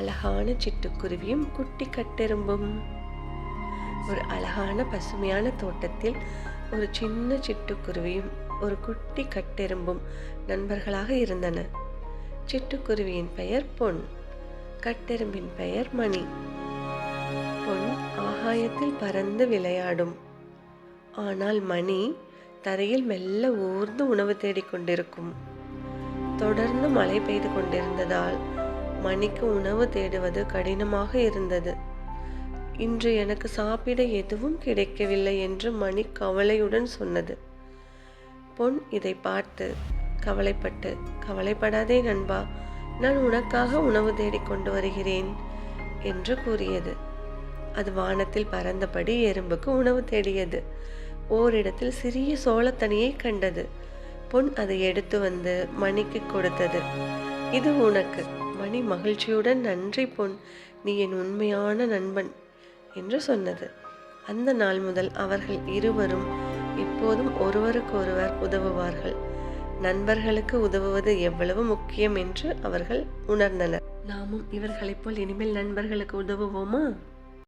அழகான சிட்டுக்குருவியும் குட்டி கட்டெரும்பும். ஒரு அழகான பசுமையான தோட்டத்தில் ஒரு சின்ன சிட்டுக்குருவியும் ஒரு குட்டி கட்டெரும்பும் நண்பர்களாக இருந்தன. சிட்டுக்குருவியின் பெயர் பொன் கட்டெரும்பின் பெயர் மணி. பொன் ஆகாயத்தில் பறந்து விளையாடும். ஆனால் மணி தரையில் மெல்ல ஊர்ந்து உணவு தேடிக் கொண்டிருக்கும் தொடர்ந்து மழை பெய்து கொண்டிருந்ததால் மணிக்கு உணவு தேடுவது கடினமாக இருந்தது. இன்று எனக்கு சாப்பிட எதுவும் கிடைக்கவில்லை என்று மணி கவலையுடன் சொன்னது. பொன் இதை பார்த்து கவலைப்பட்டு கவலைப்படாதே நண்பா நான் உனக்காக உணவு தேடிக் கொண்டு வருகிறேன் என்று கூறியது. அது வானத்தில் பறந்தபடி எறும்புக்கு உணவு தேடியது. ஓரிடத்தில் சிறிய சோளத்தனியை கண்டது. பொன் அதை எடுத்து வந்து மணிக்கு கொடுத்தது. இது உனக்கு. ராணி மகிழ்ச்சியுடன் நன்றி பொன் நீ என் உண்மையான நண்பன் என்று சொன்னது. அந்த நாள் முதல் அவர்கள் இருவரும் எப்போதும் ஒருவருக்கொருவர் உதவுவார்கள். நண்பர்களுக்கு உதவுவது எவ்வளவு முக்கியம் என்று அவர்கள் உணர்ந்தனர். நாமும் இவர்களைப் போல் இனிமேல் நண்பர்களுக்கு உதவுவோமா?